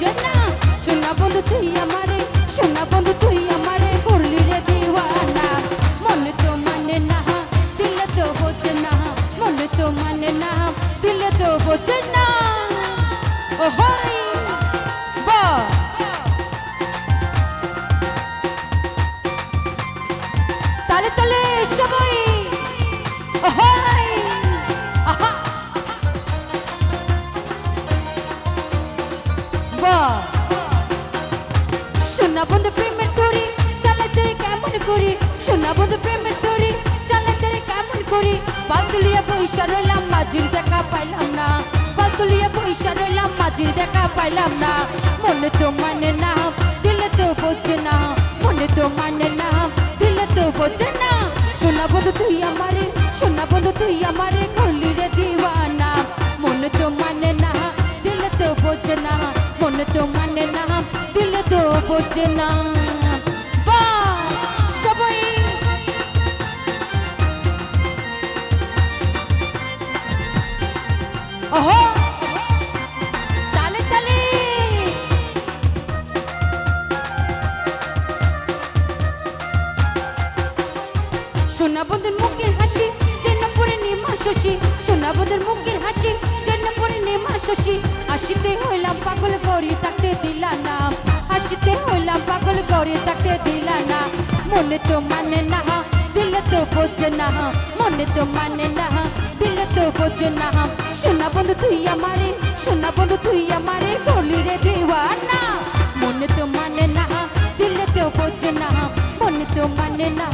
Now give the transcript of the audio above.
জোনা, সোনা বন্ধু তুই আমারে, সোনা বন্ধু তুই আমারে করলি রে দিওয়ানা। মনে তো মানে না, দিলে তো বোঝে না। মনে তো মানে না, দিলে তো বোঝে না। ও হয় তালে তালে সবাই সোনা বন্ধু প্রেমের করি চালাতে কেমন করি? সোনা বন্ধু প্রেমের করি চালাতে কেমন করি? বাদুলিয়া পয়সা রইলাম, মাঝির দেখা পাইলাম না। বাদুলিয়া পয়সা রইলাম, মাঝির দেখা পাইলাম না। মনে তো মানে না, দিলে তো বোঝে না। মনে তো মানে না, দিলে তো বোঝে না। সোনা বন্ধু তুই আমারে সোনা বন্ধু তুই আমারে করলি রে দিওয়ানা। মনে তো মানে না, দিলে তো বোঝে না। মনে তো মানে না। বাহ! সবাই। ওহো, তালে তালে। সোনা মুখের হাসি যেন পরে নেমা শশী। সোনা বন্ধুর হাসি যেন পরে নেমা শশী। হাসিতে হইলাম পাগল করি তাকে দিলা না মনে তো মানে না দিলে তো বোঝে না মনে তো মানে না দিলে তো বোঝে না সোনা বন্ধু তুই আমারে সোনা বন্ধু তুই আমারে বলি রে দেওয়ানা মনে তো মানে না দিলে তো বোঝে না মনে তো মানে না